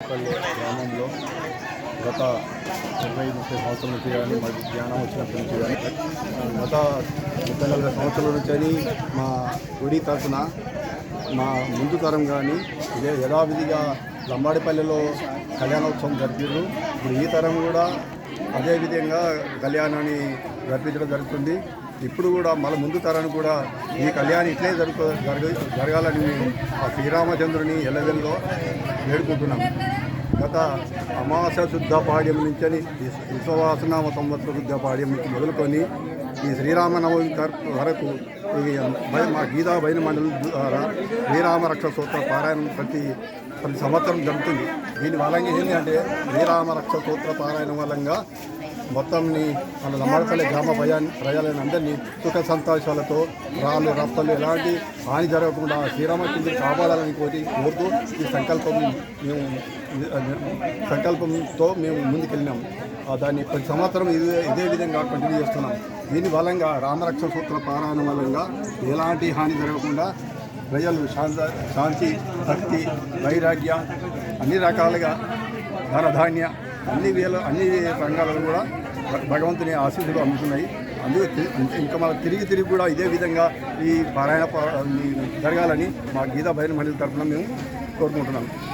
గ్రామంలో గత ఇరవై ముప్పై సంవత్సరాల నుంచి కానీ మాకు జ్ఞానం వచ్చినప్పటి నుంచి కానీ గత ముప్పై నలభై సంవత్సరాల నుంచి అని మా గుడి తరఫున మా ముందు తరం కానీ ఇదే యథావిధిగా లంబాడిపల్లెలో కళ్యాణోత్సవం జరిపారు ఇప్పుడు ఈ తరం కూడా అదే విధంగా కళ్యాణాన్ని జరిపించడం జరుగుతుంది. ఇప్పుడు కూడా మళ్ళీ ముందు తరానికి కూడా ఈ కళ్యాణం ఇట్లే జరుగు జరగ జరగాలని ఆ శ్రీరామచంద్రుని ఎల్లవెల్లో వేడుకుంటున్నాం. గత అమావాస్య శుద్ధ పాడ్యం నుంచి విశ్వవాసనామ సంవత్సర శుద్ధ పాడ్యం నుంచి మొదలుకొని ఈ శ్రీరామనవమి వరకు మా గీతా బైన మండలి ద్వారా శ్రీరామ రక్ష సూత్ర పారాయణం ప్రతి ప్రతి సంవత్సరం జరుగుతుంది. దీని వలంగా ఏంటంటే అంటే శ్రీరామ రక్ష సూత్ర పారాయణం వలంగా మొత్తంని మన లంబాడపల్లి గ్రామ భయాన్ని ప్రజలను అందరినీ సుఖ సంతోషాలతో రాళ్ళు రప్పలు ఎలాంటి హాని జరగకుండా శ్రీరామచంద్రుడు కాపాడాలని కోరి కోరుతూ ఈ సంకల్పం మేము సంకల్పంతో మేము ముందుకెళ్ళినాము దాన్ని ప్రతి సంవత్సరం ఇదే ఇదే విధంగా కంటిన్యూ చేస్తున్నాం. దీని బలంగా రామరక్ష సూత్ర పారాయణ బలంగా ఎలాంటి హాని జరగకుండా ప్రజలు శాంత శాంతి భక్తి వైరాగ్య అన్ని రకాలుగా ధనధాన్య అన్ని వేల అన్ని రంగాలలో కూడా భగవంతుని ఆశీస్సులు అందుతున్నాయి. అందుకే తి- ఇంకా మన తిరిగి తిరిగి కూడా ఇదే విధంగా ఈ పారాయణ జరగాలని మా గీతా భజన మండలి తరఫున మేము కోరుకుంటున్నాము.